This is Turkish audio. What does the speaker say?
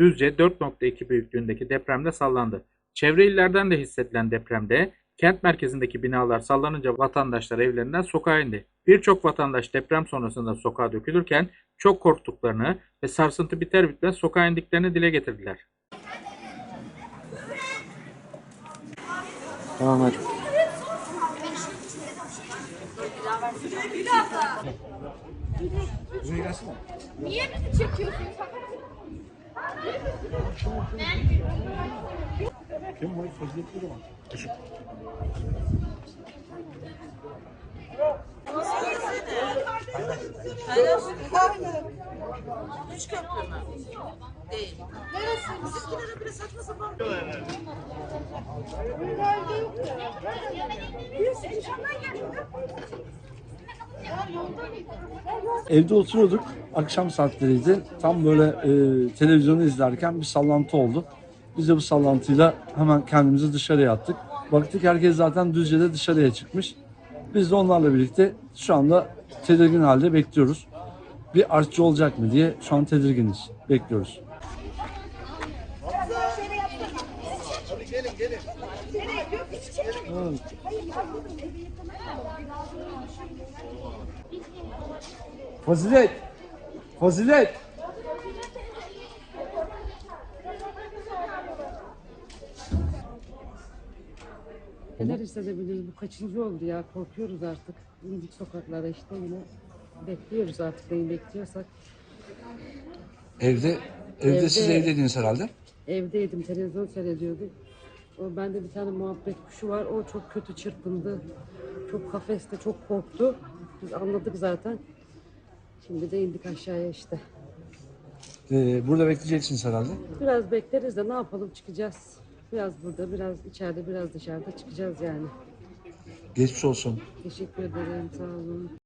Düzce 4.2 büyüklüğündeki depremde sallandı. Çevre illerden de hissedilen depremde kent merkezindeki binalar sallanınca vatandaşlar evlerinden sokağa indi. Birçok vatandaş deprem sonrasında sokağa dökülürken çok korktuklarını ve sarsıntı biter bitmez sokağa indiklerini dile getirdiler. Tamam hadi. Niye bizi çekiyorsun? Üç köprü mü? Değil. Neresi? Bizimkilere bile saçma sapan. Evde oturuyorduk. Akşam saatleriydi. Tam böyle e, televizyonu izlerken bir sallantı oldu. Biz de bu sallantıyla hemen kendimizi dışarıya attık. Baktık herkes zaten Düzce'de dışarıya çıkmış. Biz de onlarla birlikte şu anda tedirgin halde bekliyoruz. Bir artçı olacak mı diye şu an tedirginiz. Bekliyoruz. Fazilet! Fazilet! Neler hissedebiliriz? Bu kaçıncı oldu ya? Korkuyoruz artık. İndik sokaklara işte yine bekliyoruz artık neyi bekliyorsak. Evde, evde, Evde- siz evdeydiniz herhalde. Evdeydim, televizyon seyrediyordum. Bende bir tane muhabbet kuşu var. O çok kötü çırpındı. Çok kafeste, çok korktu. Biz anladık zaten. Şimdi de indik aşağıya işte. Ee, burada bekleyeceksiniz herhalde. Biraz bekleriz de ne yapalım çıkacağız. Biraz burada, biraz içeride, biraz dışarıda çıkacağız yani. Geçmiş olsun. Teşekkür ederim, sağ olun.